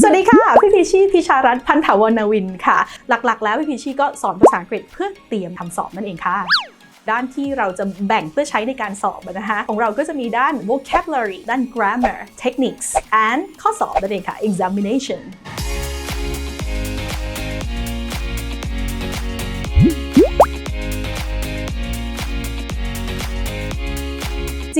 สวัสดีค่ะ พี่พิชชี่พิชารัตน์พันถาวรนาวินค่ะ หลักๆ แล้วพี่พิชชี่ก็สอนภาษาอังกฤษเพื่อเตรียมทำสอบนั่นเองค่ะด้านที่เราจะแบ่งเพื่อใช้ในการสอบนะคะของเราก็จะมีด้าน vocabulary ด้าน grammar techniques and ข้อสอบนั่นเองค่ะ examination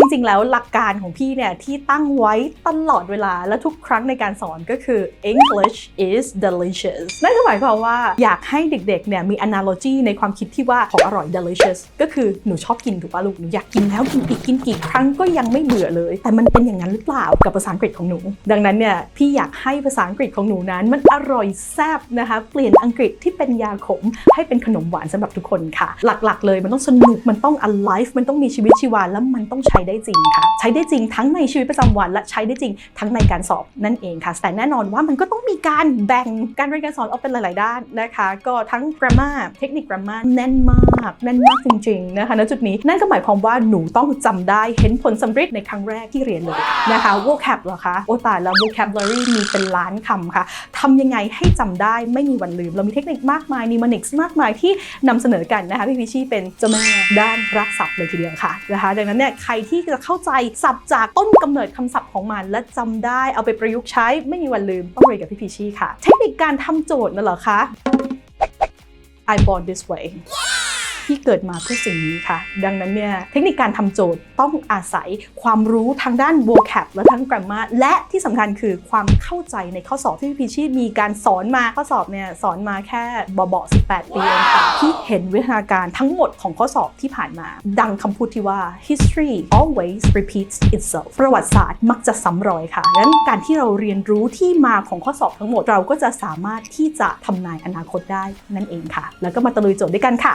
จริง ๆ แล้วหลักการของพี่เนี่ยที่ตั้งไว้ตลอดเวลาและทุกครั้งในการสอนก็คือ English is delicious นั่นก็หมายความว่าอยากให้เด็กๆเนี่ยมี analogy ในความคิดที่ว่าของอร่อย delicious ก็คือหนูชอบกินถูกป่ะลูกหนูอยากกินแล้วกินอีกกินกี่ครั้งก็ยังไม่เบื่อเลย แต่มันเป็นอย่างนั้นหรือเปล่ากับภาษาอังกฤษของหนู ดังนั้นเนี่ยพี่อยากให้ภาษาอังกฤษของหนูนั้น มันอร่อยแซ่บนะคะเปลี่ยนอังกฤษที่เป็นยาขมให้เป็นขนมหวานสำหรับทุกคนค่ะ หลักๆ เลยมันต้องสนุกมันต้อง alive มันต้องมีชีวิตชีวาแล้วมันต้องใช้ได้จริงค่ะ ใช้ได้จริงทั้งในชีวิตประจำวัน และใช้ได้จริงทั้งในการสอบนั่นเองค่ะ แต่แน่นอนว่ามันก็ต้องมีการแบ่งการเรียนการสอนออกเป็นหลาย ๆ ด้านนะคะ ก็ทั้ง grammar เทคนิค grammar แน่นมากแน่นมากจริง ๆ นะคะณจุดนี้นั่นก็หมายความว่าหนูต้องจำได้เห็นผลสำเร็จในครั้งแรกที่เรียนเลยนะคะ vocab เหรอคะโอ้ตายแล้ว vocabulary มีเป็นล้านคำค่ะทำยังไงให้จำได้ไม่มีวันลืม เรามีเทคนิคมากมาย mnemonic มากมายที่นำเสนอกันนะคะพี่พิชชี่เป็นเจ้าแม่ด้านรักศัพท์เลยทีเดียวค่ะนะคะ ดังนั้นเนี่ยใครที่จะเข้าใจศัพท์จากต้นกำเนิดคำศัพท์ของมัน และจำได้เอาไปประยุกต์ใช้ไม่มีวันลืมต้องเรียนกับพี่พีชี่ค่ะ เทคนิคการทำโจทย์น่ะเหรอคะ I born this way ที่เกิดมาเพื่อสิ่งนี้ค่ะ ดังนั้นเนี่ยเทคนิคการทำโจทย์ต้องอาศัยความรู้ทางด้าน vocab และทั้ง grammar และที่สำคัญคือความเข้าใจในข้อสอบที่พี่พีชีมีการสอนมาข้อสอบเนี่ยสอนมาแค่เบาๆ18 ปีเองค่ะที่เห็นวิทยาการทั้งหมดของข้อสอบที่ผ่านมา ดังคำพูดที่ว่า history always repeats itself ประวัติศาสตร์มักจะซ้ำรอยค่ะดังนั้นการที่เราเรียนรู้ที่มาของข้อสอบทั้งหมดเราก็จะสามารถที่จะทำนายอนาคตได้นั่นเองค่ะ แล้วก็มาตะลุยโจทย์ด้วยกันค่ะ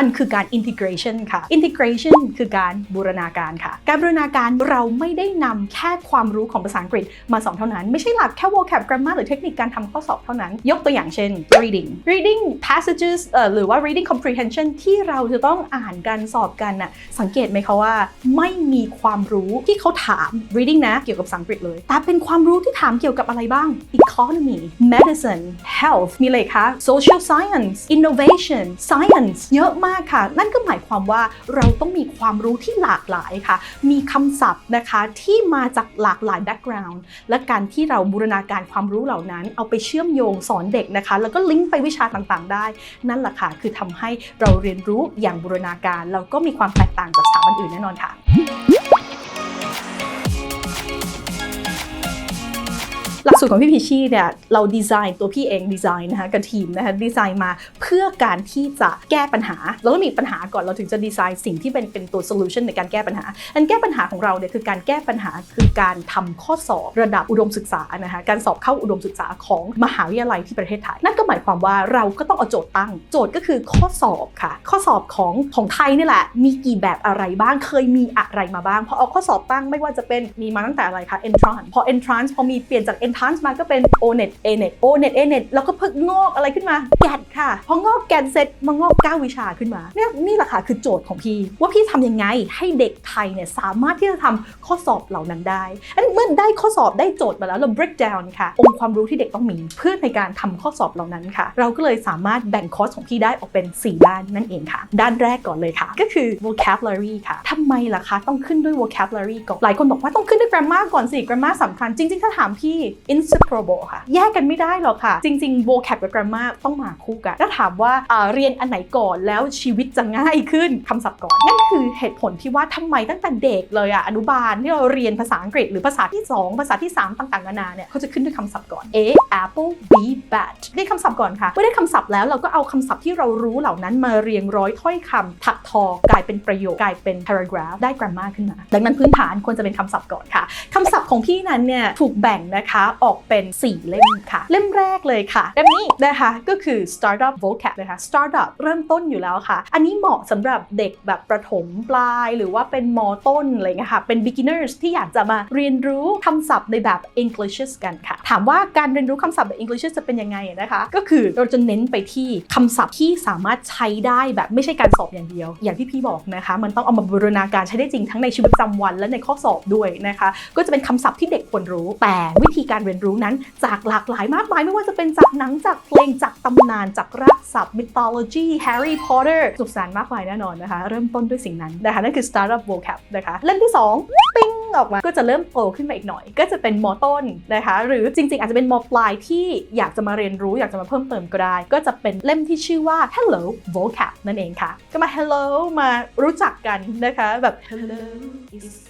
มันคือการ integration ค่ะ integration คือการบูรณาการค่ะ การบูรณาการเราไม่ได้นำแค่ความรู้ของภาษาอังกฤษมาสอนเท่านั้น ไม่ใช่หลักแค่ vocab grammar หรือเทคนิคการทำข้อสอบเท่านั้น ยกตัวอย่างเช่น reading reading passages หรือว่า reading comprehension ที่เราจะต้องอ่านกันสอบกันน่ะสังเกตไหมคะว่า ไม่มีความรู้ที่เขาถาม reading นะเกี่ยวกับภาษาอังกฤษเลย แต่เป็นความรู้ที่ถามเกี่ยวกับอะไรบ้าง economy medicine health มีอะไรคะ social science innovation science เยอะมากค่ะ นั่นก็หมายความว่าเราต้องมีความรู้ที่หลากหลายค่ะ มีคำศัพท์นะคะที่มาจากหลากหลายแบ克กราวด์และการที่เราบูรณาการความรู้เหล่านั้น เอาไปเชื่อมโยงสอนเด็กนะคะ แล้วก็ลิงก์ไปวิชาต่างๆ ได้ นั่นแหละค่ะคือทำให้เราเรียนรู้อย่างบูรณาการแล้วก็มีความแตกต่างจากสถาบันอื่นแน่นอนค่ะ หลักสูตรของพี่พิชี่เนี่ยเราดีไซน์ตัวพี่เองดีไซน์นะคะกับทีมนะคะดีไซน์มาเพื่อการที่จะแก้ปัญหา เราต้องมีปัญหาก่อนเราถึงจะดีไซน์สิ่งที่เป็นเป็นตัวโซลูชันในการแก้ปัญหาอันแก้ปัญหาของเราเนี่ยคือการแก้ปัญหาคือการทำข้อสอบระดับอุดมศึกษานะคะการสอบเข้าอุดมศึกษาของมหาวิทยาลัยที่ประเทศไทยนั่นก็หมายความว่าเราก็ต้องเอาโจทย์ตั้ง โจทย์ก็คือข้อสอบค่ะ ข้อสอบของของไทยนี่แหละ มีกี่แบบอะไรบ้างเคยมีอะไรมาบ้างพอเอาข้อสอบตั้งไม่ว่าจะเป็นมีมาตั้งแต่อะไรคะ entrance พอ entrance พอมีเปลี่ยนจาก entrance มาก็เป็น onet anet onet anet แล้วก็เพิ่งงอกอะไรขึ้นมา แกดค่ะ พองอกแกดเสร็จมางอก 9 วิชาขึ้นมา เนี่ยนี่แหละค่ะคือโจทย์ของพี่ ว่าพี่ทำยังไงให้เด็กไทยเนี่ยสามารถที่จะทำข้อสอบเหล่านั้นได้อันเมื่อได้ข้อสอบได้โจทย์มาแล้วเรา break down ค่ะ องค์ความรู้ที่เด็กต้องมีเพื่อในการทำข้อสอบเหล่านั้นค่ะ เราก็เลยสามารถแบ่งคอร์สของพี่ได้ออกเป็น 4 ด้านนั่นเองค่ะ ด้านแรกก่อนเลยค่ะ ก็คือ vocabulary ค่ะทำไมล่ะคะต้องขึ้นด้วย vocabulary ก่อนหลายคนบอกว่าต้องขึ้นด้วย grammar ก่อนสิ grammar สำคัญจริง ๆ ถ้าถามพี่ inseparable ค่ะ แยกกันไม่ได้หรอกค่ะ จริง ๆ vocab กับ grammar ต้องมาคู่กัน ถ้าถามว่าเรียนอันไหนก่อนแล้วชีวิตจะง่ายขึ้นคำศัพท์ก่อน นั่นคือเหตุผลที่ว่าทำไมตั้งแต่เด็กเลยอะอนุบาลที่เราเรียนภาษาอังกฤษหรือภาษาที่ 2 ภาษาที่ 3 ต่างๆนานาเนี่ยเขาจะขึ้นด้วยคำศัพท์ก่อน A apple B bat ได้คำศัพท์ก่อนค่ะเมื่อได้คำศัพท์แล้วเราก็เอาคำศัพท์ที่เรารู้เหล่านั้นมาเรียงร้อยถ้อยคำถักทอกลายเป็นประโยคกลายเป็น paragraph ได้ grammar ขึ้นมา ดังนั้นพื้นฐานควรจะเป็นคำศัพท์ก่อนค่ะคำศัพท์ของพี่นั้นเนี่ยถูกแบ่งนะคะออกเป็น 4 เล่มค่ะ เล่มแรกเลยค่ะ เล่มนี้นะคะก็คือ Startup Vocab นะคะ Startup เริ่มต้นอยู่แล้วค่ะ อันนี้เหมาะสำหรับเด็กแบบประถมปลายหรือว่าเป็นมต้นอะไรเงี้ยค่ะ เป็น beginners ที่อยากจะมาเรียนรู้คำศัพท์ในแบบ Englishes กันค่ะ ถามว่าการเรียนรู้คำศัพท์แบบ Englishes จะเป็นยังไงนะคะ ก็คือเราจะเน้นไปที่คำศัพท์ที่สามารถใช้ได้แบบไม่ใช่การสอบอย่างเดียว อย่างที่พี่บอกนะคะ มันต้องเอามาบูรณาการใช้ได้จริงทั้งในชีวิตประจำวันและในข้อสอบด้วยนะคะ ก็จะเป็นคำศัพท์ที่เด็กควรรู้ แต่วิธีการเรียนรู้นั้น จากหลากหลายมากมายไม่ว่าจะเป็นจากหนังจากเพลงจากตำนานจากรากศัพท์ mythology Harry Potter สุขสันต์มากมายแน่นอนนะคะ เริ่มต้นด้วยสิ่งนั้นนะคะนั่นคือ startup vocab นะคะเล่มที่ 2 ปิ้งออกมาก็จะเริ่มโตขึ้นมาอีกหน่อย ก็จะเป็นมต้นนะคะหรือจริง ๆ อาจจะเป็นมปลายที่อยากจะมาเรียนรู้อยากจะมาเพิ่มเติมก็ได้ ก็จะเป็นเล่มที่ชื่อว่า hello vocab นั่นเองค่ะ ก็มา hello มารู้จักกันนะคะแบบ hello is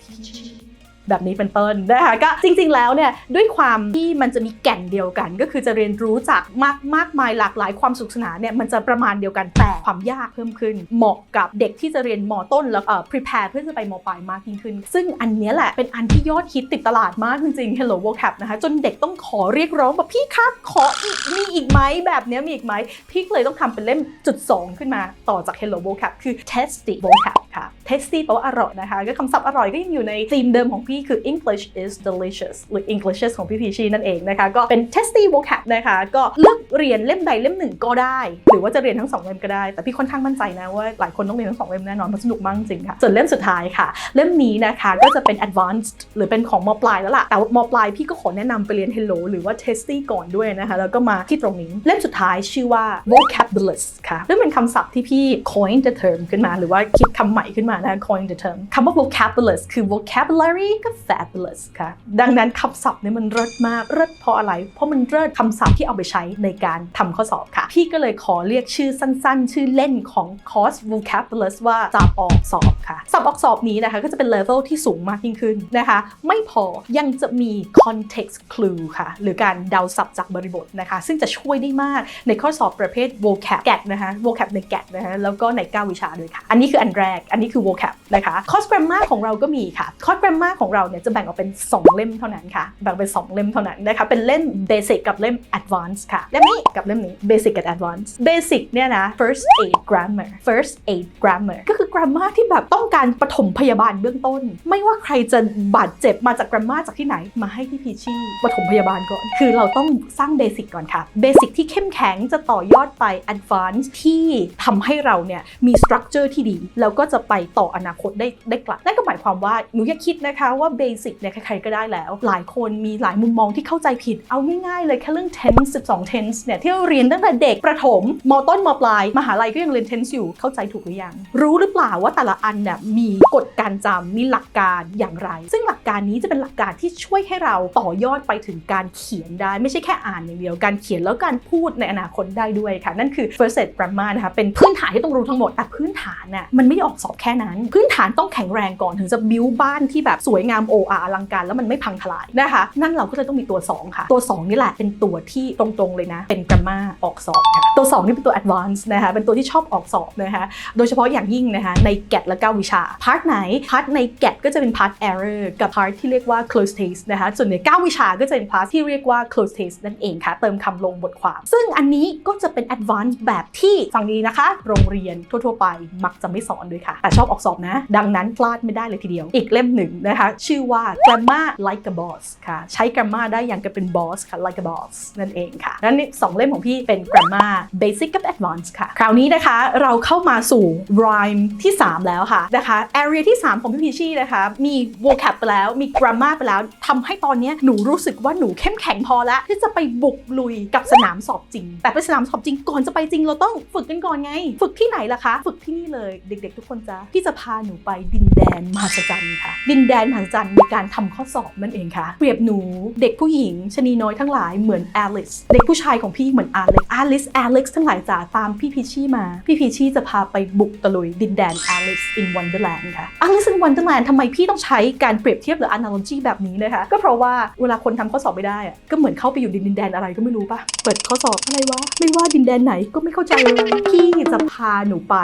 แบบนี้เป็นต้นนะคะก็จริง ๆ แล้วเนี่ยด้วยความที่มันจะมีแก่นเดียวกัน ก็คือจะเรียนรู้จากมากมากมายหลากหลายความสุขสนานเนี่ยมันจะประมาณเดียวกันแต่ความยากเพิ่มขึ้น เหมาะกับเด็กที่จะเรียนมต้นแล้วเอ่อ prepare เพื่อจะไปมปลายมากยิ่งขึ้น ซึ่งอันนี้แหละเป็นอันที่ยอดฮิตติดตลาดมากจริงๆ Hello Vocab นะคะจนเด็กต้องขอเรียกร้องแบบพี่คะขออีกมีอีกไหมแบบนี้มีอีกไหมพี่เลยต้องทำเป็นเล่มจุดสองขึ้นมาต่อจาก Hello Vocab คือ Tasty Vocab ค่ะ Tasty แปลว่าอร่อยนะคะก็คำศัพท์อร่อยก็ยังอยู่ในธีมเดิมของพี่คือ English is delicious หรือ Englishes ของพี่พีชีนั่นเองนะคะ ก็เป็น Tasty Vocab นะคะ ก็เลือกเรียนเล่มใดเล่มหนึ่งก็ได้ หรือว่าจะเรียนทั้งสองเล่มก็ได้ แต่พี่ค่อนข้างมั่นใจนะว่าหลายคนต้องเรียนทั้งสองเล่มแน่นอนมันสนุกมากจริงค่ะ ส่วนเล่มสุดท้ายค่ะ เล่มนี้นะคะก็จะเป็น advanced หรือเป็นของมปลายแล้วล่ะ แต่มปลายพี่ก็ขอแนะนำไปเรียน Hello หรือว่า Tasty ก่อนด้วยนะคะ แล้วก็มาที่ตรงนี้ เล่มสุดท้ายชื่อว่า vocabulous ค่ะซึ่งเป็นคำศัพท์ที่พี่ coin the term ขึ้นมา หรือว่าคิดคำใหม่ขึ้นมานะ coin the term คำว่า vocabulous คือ vocabulary กับ fabulous ค่ะ ดังนั้นคำศัพท์เนี่ยมันเลิศมากเลิศเพราะอะไร เพราะมันเลิศคำศัพท์ที่เอาไปใช้ในการทำข้อสอบค่ะ พี่ก็เลยขอเรียกชื่อสั้นๆ ชื่อเล่นของคอร์ส vocabulous ว่าจับออกสอบ คะสับออกสอบนี้นะคะก็จะเป็น level ที่สูงมากยิ่งขึ้นนะคะ ไม่พอยังจะมี context clue ค่ะ หรือการเดาศัพท์จากบริบทนะคะ ซึ่งจะช่วยได้มากในข้อสอบประเภท vocab แกนะคะ vocab ในแกนะคะแล้วก็ใน9วิชาด้วยค่ะ อันนี้คืออันแรก อันนี้คือ vocab นะคะคอร์ส grammar ของเราก็มีค่ะคอร์ส grammar ของเราเนี่ยจะแบ่งออกเป็น 2 เล่มเท่านั้นค่ะแบ่งเป็น 2 เล่มเท่านั้นนะคะเป็นเล่ม basic กับเล่ม advanced ค่ะเล่มนี้กับเล่มนี้ basic กับ advanced basic เนี่ยนะ first aid grammar first aid grammar ก็คือ grammar ที่แบบต้ององการปฐมพยาบาลเบื้องต้น ไม่ว่าใครจะบาดเจ็บมาจาก grammar จากที่ไหน มาให้พี่พีชี่ปฐมพยาบาลก่อน คือเราต้องสร้าง basic ก่อนค่ะ basic ที่เข้มแข็งจะต่อยอดไป advanced ที่ทำให้เราเนี่ยมี structure ที่ดี แล้วก็จะไปต่ออนาคตได้ได้กลับนั่นก็หมายความว่าหนูอย่าคิดนะคะว่า basic เนี่ยใครๆก็ได้แล้ว หลายคนมีหลายมุมมองที่เข้าใจผิดเอาง่ายๆเลยแค่เรื่อง tense 12 tense เนี่ยที่เราเรียนตั้งแต่เด็กประถมมต้นมปลายมหาลัยก็ยังเรียน tense อยู่เข้าใจถูกหรือยัง รู้หรือเปล่าว่าแต่ละอันเนี่ยมีกฎการจำมีหลักการอย่างไร ซึ่งหลักการนี้จะเป็นหลักการที่ช่วยให้เราต่อยอดไปถึงการเขียนได้ ไม่ใช่แค่อ่านอย่างเดียวการเขียนแล้วการพูดในอนาคตได้ด้วยค่ะ นั่นคือ first aid grammar นะคะเป็นพื้นฐานที่ต้องรู้ทั้งหมดแต่พื้นฐานน่ะมันไม่ได้ออกสอบแค่นั้น พื้นฐานต้องแข็งแรงก่อนถึงจะบิวบ้านที่แบบสวยงามโออาอลังการแล้วมันไม่พังทลายนะคะนั่นเราก็เลยต้องมีตัว 2 ค่ะ ตัว 2 นี่แหละเป็นตัวที่ตรงๆเลยนะ เป็น grammar ออกสอบค่ะตัว 2 นี่เป็นตัว advance นะคะเป็นตัวที่ชอบออกสอบนะคะโดยเฉพาะอย่างยิ่งนะคะในแกดและ9วิชา พาร์ทไหน พาร์ทในแกดก็จะเป็นพาร์ท error กับพาร์ทที่เรียกว่า close test นะคะ ส่วนใน 9 วิชาก็จะเป็นพาร์ทที่เรียกว่า close test นั่นเองค่ะ เติมคำลงบทความ ซึ่งอันนี้ก็จะเป็น advanced แบบที่ฟังดีนะคะ โรงเรียนทั่วๆไปมักจะไม่สอนด้วยค่ะ แต่ชอบออกสอบนะ ดังนั้นพลาดไม่ได้เลยทีเดียว อีกเล่มหนึ่งนะคะ ชื่อว่า grammar like a boss ค่ะ ใช้ grammar ได้อย่างกับเป็น boss ค่ะ like a boss นั่นเองค่ะนั้นสองเล่มของพี่เป็น grammar basic กับ advanced ค่ะ คราวนี้นะคะเราเข้ามาสู่ rhyme ที่ 3 แล้วค่ะนะคะ area ที่ 3 ของพี่พีชี่นะคะ มี vocab ไปแล้ว มี grammar ไปแล้วทำให้ตอนนี้หนูรู้สึกว่าหนูเข้มแข็งพอแล้วที่จะไปบุกลุยกับสนามสอบจริง แต่ไปสนามสอบจริงก่อนจะไปจริงเราต้องฝึกกันก่อนไง ฝึกที่ไหนล่ะคะ ฝึกที่นี่เลยเด็ก ๆ ทุกคนจ้าที่จะพาหนูไปดินแดนมหัศจรรย์ค่ะ ดินแดนมหัศจรรย์ในการทำข้อสอบนั่นเองค่ะ เปรียบหนูเด็กผู้หญิงชนีน้อยทั้งหลายเหมือนอลิสเด็กผู้ชายของพี่เหมือนอเล็กอลิสอเล็กซ์ทั้งหลายจ๋าตามพี่พีชี่มา พี่พีชี่จะพาไปบุกตะลุยดินแดน Alice in Wonderland ค่ะ Alice in Wonderland ทำไมพี่ต้องใช้การเปรียบเทียบหรือ analogy แบบนี้นะคะ ก็เพราะว่าเวลาคนทำข้อสอบไม่ได้อะก็เหมือนเข้าไปอยู่ดินแดนอะไรก็ไม่รู้ปะเปิดข้อสอบอะไรวะ ไม่ว่าดินแดนไหนก็ไม่เข้าใจเลยพี่จะพาหนูไป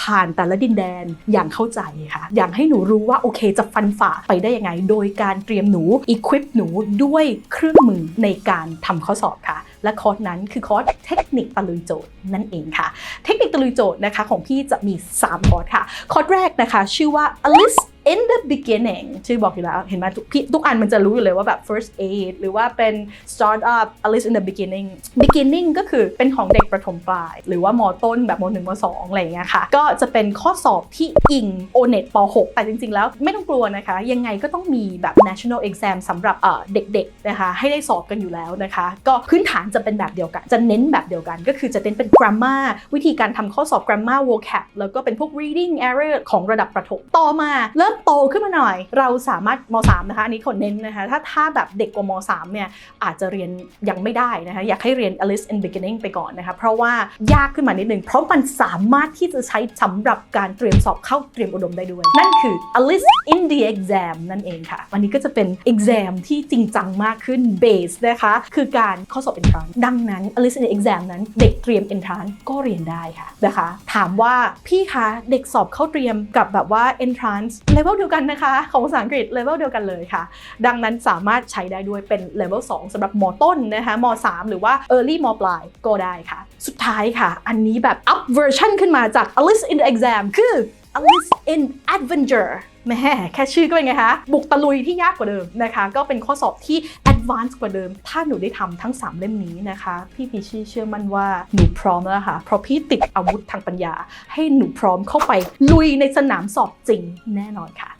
ผ่านแต่ละดินแดนอย่างเข้าใจค่ะ อย่างให้หนูรู้ว่าโอเคจะฟันฝ่าไปได้ยังไง โดยการเตรียมหนู equip หนูด้วยเครื่องมือในการทำข้อสอบค่ะ และคอร์สนั้นคือคอร์สเทคนิคตะลุยโจทย์นั่นเองค่ะ เทคนิคตะลุยโจทย์นะคะของพี่จะมี 3 คอร์สค่ะ คอร์สแรกนะคะ ชื่อว่า Alice in the beginning ชื่อบอกอยู่แล้ว เห็นไหมทุกทุกอันมันจะรู้อยู่เลยว่าแบบ first aid หรือว่าเป็น start up Alice in the beginning beginning ก็คือเป็นของเด็กประถมปลาย หรือว่ามต้นแบบม .1 ม .2 อะไรอย่างเงี้ยค่ะ ก็จะเป็นข้อสอบที่อิง o n e t ป .6 แต่จริง ๆ แล้วไม่ต้องกลัวนะคะ ยังไงก็ต้องมีแบบ national exam สำหรับเอ่อเด็กๆนะคะให้ได้สอบกันอยู่แล้วนะคะ ก็พื้นฐานจะเป็นแบบเดียวกัน จะเน้นแบบเดียวกัน ก็คือจะเน้นเป็น grammar วิธีการทำข้อสอบ grammar vocab แล้วก็เป็นพวก reading error ของระดับประถมต่อมาเริ่มโตขึ้นมาหน่อย เราสามารถม .3 นะคะอันนี้คนเน้นนะคะถ้าถ้าแบบเด็กกว่าม .3 เนี่ยอาจจะเรียนยังไม่ได้นะคะอยากให้เรียน Alice in Beginning ไปก่อนนะคะเพราะว่ายากขึ้นมานิดนึงเพราะมันสามารถที่จะใช้สำหรับการเตรียมสอบเข้าเตรียมอุดมได้ด้วย นั่นคือ Alice in the Exam นั่นเองค่ะวันนี้ก็จะเป็น exam ที่จริงจังมากขึ้น base นะคะคือการข้อสอบ entrance ดังนั้น Alice in the Exam นั้นเด็กเตรียม entrance ก็เรียนได้ค่ะนะคะ ถามว่าพี่คะเด็กสอบเข้าเตรียมกับแบบว่า entrance level เดียวกันนะคะ ของภาษาอังกฤษเลเวลเดียวกันเลยค่ะ ดังนั้นสามารถใช้ได้ด้วยเป็นเลเวล2สำหรับมต้นนะคะม3หรือว่า early มปลายก็ได้ค่ะ สุดท้ายค่ะ อันนี้แบบอัพเวอร์ชันขึ้นมาจาก Alice in the Exam คือ Alice in Adventure แม่แค่ชื่อก็เป็นไงคะ บุกตะลุยที่ยากกว่าเดิมนะคะ ก็เป็นข้อสอบที่ advanced กว่าเดิม ถ้าหนูได้ทำทั้ง 3 เล่มนี้นะคะ พี่พีชี่เชื่อมั่นว่าหนูพร้อมแล้วค่ะ เพราะพี่ติดอาวุธทางปัญญา ให้หนูพร้อมเข้าไปลุยในสนามสอบจริงแน่นอนค่ะ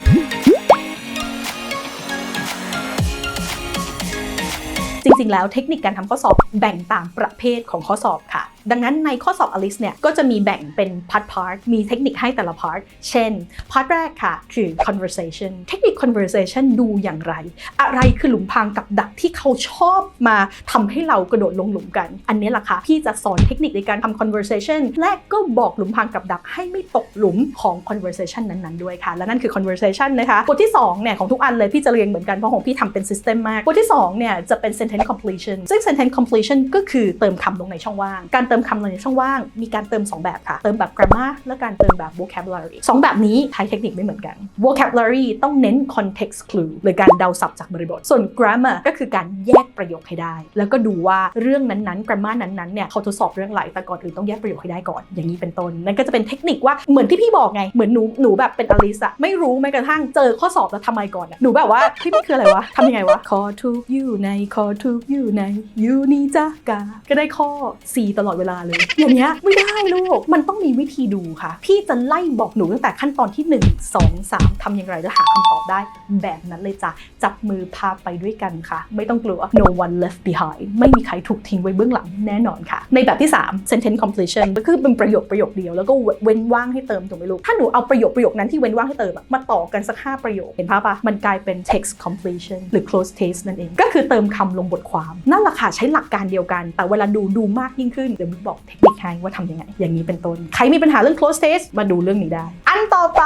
จริงๆ แล้วเทคนิคการทำข้อสอบแบ่งตามประเภทของข้อสอบค่ะดังนั้นในข้อสอบ Alice เนี่ยก็จะมีแบ่งเป็นพาร์ทพาร์ทมีเทคนิคให้แต่ละพาร์ทเช่นพาร์ทแรกค่ะ คือ conversation เทคนิค conversation ดูอย่างไร อะไรคือหลุมพรางกับดักที่เขาชอบมาทำให้เรากระโดดลงหลุมกัน อันนี้แหละค่ะพี่จะสอนเทคนิคในการทำ conversation และก็บอกหลุมพรางกับดักให้ไม่ตกหลุมของ conversation นั้นๆด้วยค่ะ และนั่นคือ conversation นะคะบทที่2เนี่ยของทุกอันเลยพี่จะเรียงเหมือนกันเพราะของพี่ทำเป็น system มากบทที่2เนี่ยจะเป็น sentence completion ซึ่ง sentence completion ก็คือเติมคำลงในช่องว่างการเติมคำในช่องว่าง มีการเติม 2 แบบค่ะ เติมแบบ grammar และการเติมแบบ vocabulary สองแบบนี้ใช้เทคนิคไม่เหมือนกัน vocabulary ต้องเน้น context clue หรือการเดาศัพท์จากบริบท ส่วน grammar ก็คือการแยกประโยคให้ได้ แล้วก็ดูว่าเรื่องนั้นๆ grammar นั้นๆ เนี่ยเขาทดสอบเรื่องอะไรแต่ก่อนอื่นต้องแยกประโยคให้ได้ก่อน อย่างนี้เป็นต้น นั่นก็จะเป็นเทคนิคว่าเหมือนที่พี่บอกไง เหมือนหนูหนูแบบเป็นอลิสอะไม่รู้แม้กระทั่งเจอข้อสอบแล้วทำไมก่อนอะหนูแบบว่าเฮ้ยมันคืออะไรวะทำยังไงวะคอถูกอยู่ในคอถูกอยู่ในยูนิจากาก็ได้ข้อ C ตลอดเวลาเลย อย่างเงี้ยไม่ได้ลูก มันต้องมีวิธีดูค่ะ พี่จะไล่บอกหนูตั้งแต่ขั้นตอนที่ 1 2 3ทำอย่างไรแล้วหาคำตอบได้ แบบนั้นเลยจ้ะจับมือพาไปด้วยกันค่ะ ไม่ต้องกลัว no one left behind ไม่มีใครถูกทิ้งไว้เบื้องหลังแน่นอนค่ะ ในแบบที่ 3 sentence completion ก็คือเป็นประโยคประโยคเดียวแล้วก็เว้นว่างให้เติมถูกไหมลูกถ้าหนูเอาประโยคประโยคนั้นที่เว้นว่างให้เติมมาต่อกันสัก5ประโยคเห็นภาพปะมันกลายเป็น text completion หรือ close text นั่นเองก็คือเติมคำลงบทความ นั่นแหละค่ะใช้หลักการเดียวกัน แต่เวลาดูดูมากยิ่งขึ้นเดี๋ยวบอกเทคนิคให้ว่าทำยังไง อย่างนี้เป็นต้น ใครมีปัญหาเรื่อง close test มาดูเรื่องนี้ได้ นต่อไป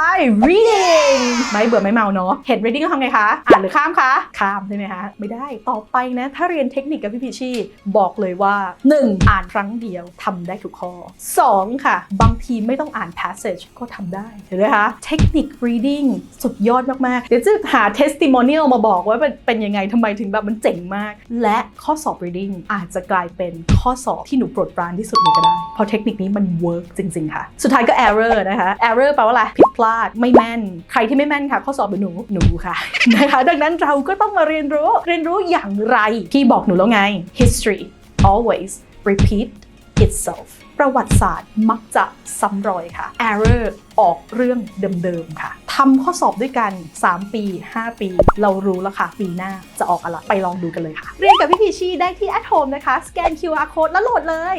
reading ไม่เบื่อไม่เมาเนาะ เห็น reading ก็ทำไงคะ อ่านหรือข้ามคะ ข้ามใช่ไหมคะ ไม่ได้ ต่อไปนะ ถ้าเรียนเทคนิคกับพี่พีชีบอกเลยว่า 1. อ่านครั้งเดียวทำได้ทุกข้อ 2. ค่ะ บางทีไม่ต้องอ่าน passage ก็ทำได้เห็นไหมคะเทคนิค reading สุดยอดมาก ๆ เดี๋ยวจะหา testimonial มาบอกว่าเป็นเป็นยังไงทำไมถึงแบบมันเจ๋งมาก และข้อสอบ reading อาจจะกลายเป็นข้อสอบที่หนูโปรดปรานที่สุดเลยก็ได้ เพราะเทคนิคนี้มัน work จริง ๆ ค่ะ สุดท้ายก็ error นะคะ error แปลว่าอะไรผิดพลาดไม่แม่น ใครที่ไม่แม่นค่ะ ข้อสอบเป็นหนูหนูค่ะนะคะดังนั้นเราก็ต้องมาเรียนรู้เรียนรู้อย่างไรพี่บอกหนูแล้วไง history always repeat itself ประวัติศาสตร์มักจะซ้ำรอยค่ะ error ออกเรื่องเดิมๆค่ะทำข้อสอบด้วยกัน 3 ปี 5 ปี เรารู้แล้วค่ะ ปีหน้าจะออกอะไรไปลองดูกันเลยค่ะ เรียนกับพี่พีชีได้ที่ at home นะคะ สแกน QR code แล้วโหลดเลย